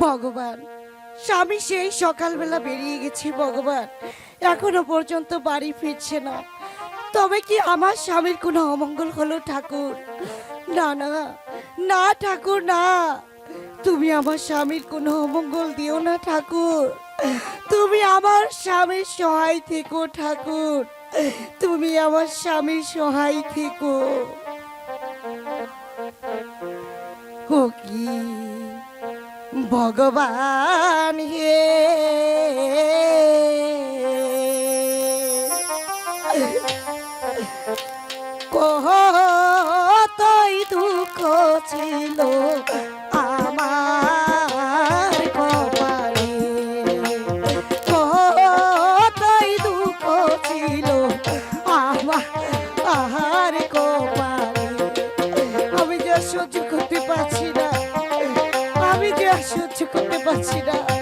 ভগবান, স্বামী সেই সকালবেলা বেরিয়ে গেছে ভগবান। এখনও পর্যন্ত বাড়ি ফিরছে না। তবে কি আমার স্বামীর কোনো অমঙ্গল হলো ঠাকুর? না না না ঠাকুর, না। তুমি আমার স্বামীর কোনো অমঙ্গল দিও না ঠাকুর। তুমি আমার স্বামীর সহায় থেকো ঠাকুর। তুমি আমার স্বামীর সহায় থেকো। ও কী? ভগবান হে। কহ তাই দুঃখ ছিল। পাচ্ছি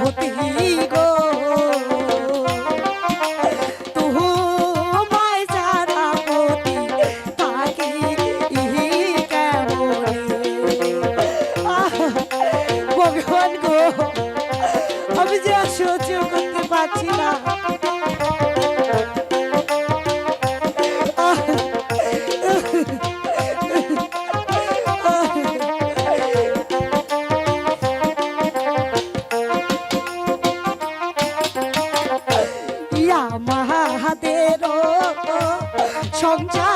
হতে chong chong.